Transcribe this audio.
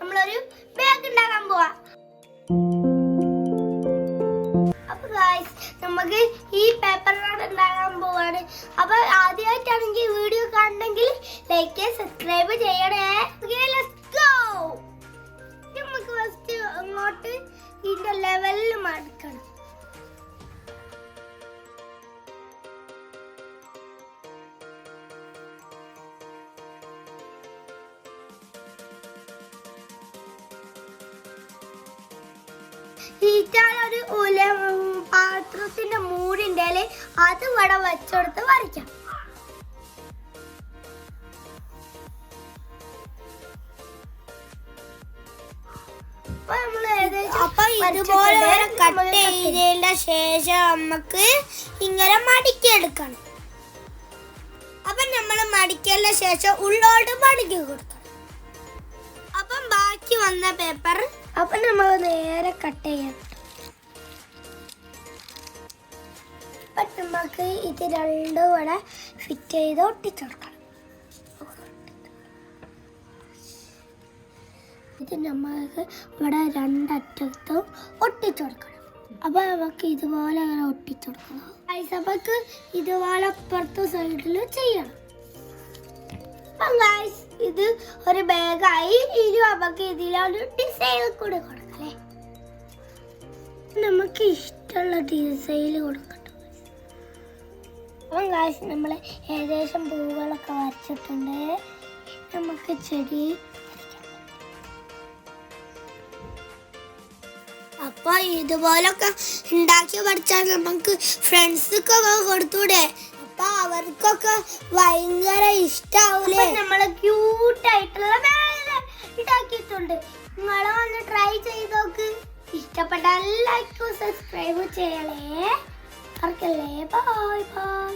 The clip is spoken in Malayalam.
നമ്മളൊരു ബാഗ് ഉണ്ടാക്കാൻ പോവാ. അപ്പൊ ഗായ്സ് നമുക്ക് ഈ പേപ്പറിനോട് ഉണ്ടാക്കാൻ പോവാണ്. അപ്പൊ ആദ്യമായിട്ടാണെങ്കിൽ വീഡിയോ കാണണമെങ്കിൽ ലൈക്ക് സബ്സ്ക്രൈബ് ചെയ്യണേ. നമുക്ക് ഫസ്റ്റ് അങ്ങോട്ട് ഇതിന്റെ ലെവലിൽ മടക്കണം ഒരു ഉല പാത്രത്തിന്റെ മൂടിന്റെ അത് ഇവിടെ വെച്ചെടുത്ത് വരയ്ക്കാം. അപ്പൊ ഇതുപോലെ കട്ട്. ചെയ്തതിന്റെ ശേഷം നമുക്ക് ഇങ്ങനെ മടിക്കെടുക്കണം. അപ്പൊ നമ്മൾ മടിക്കലിന് ശേഷം ഉള്ളോട്ട് മടിക്ക് കൊടുക്കണം. അപ്പം ബാക്കി വന്ന പേപ്പർ അപ്പൊ നമ്മൾ നേരെ കട്ട് ചെയ്യാം. അപ്പൊ നമുക്ക് ഇത് രണ്ടും കൂടെ ഫിറ്റ് ചെയ്ത് ഒട്ടിച്ചെടുക്കണം ഇത് നമ്മൾക്ക് ഇവിടെ രണ്ടറ്റത്തും ഒട്ടിച്ചെടുക്കണം അപ്പൊ നമുക്ക് ഇതുപോലെ അങ്ങനെ ഗൈസ്, നമുക്ക് ഇതുപോലെ അപ്പുറത്തെ സൈഡിൽ ചെയ്യണം. അപ്പം ഗൈസ് ഇത് ഒരു ബാഗായി ഇനി നമുക്ക് ഇതിലൊരു ഡിസൈൻ കൂടെ കൊടുക്കല്ലേ നമുക്ക് ഇഷ്ടമുള്ള ഡിസൈൻ കൊടുക്കട്ടെ അപ്പം ഗൈസ് നമ്മൾ ഏകദേശം പൂവുകളൊക്കെ വരച്ചിട്ടുണ്ട്. നമുക്ക് ചെടി അപ്പൊ ഇതുപോലൊക്കെ ഉണ്ടാക്കി പഠിച്ചാൽ നമുക്ക് ഫ്രണ്ട്സൊക്കെ കൊടുത്തൂടെ? അപ്പൊ അവർക്കൊക്കെ ഭയങ്കര ഇഷ്ടാവൂലേ? നമ്മൾ ക്യൂട്ടായിട്ടുള്ള ബാഗ് ഉണ്ടാക്കിയിട്ടുണ്ട് നിങ്ങൾ ഒന്ന് ട്രൈ ചെയ്ത് നോക്ക്. ഇഷ്ടപ്പെട്ടാൽ ലൈക്കും സബ്സ്ക്രൈബ് ചെയ്യണേ. മറക്കല്ലേ ബൈ ബൈ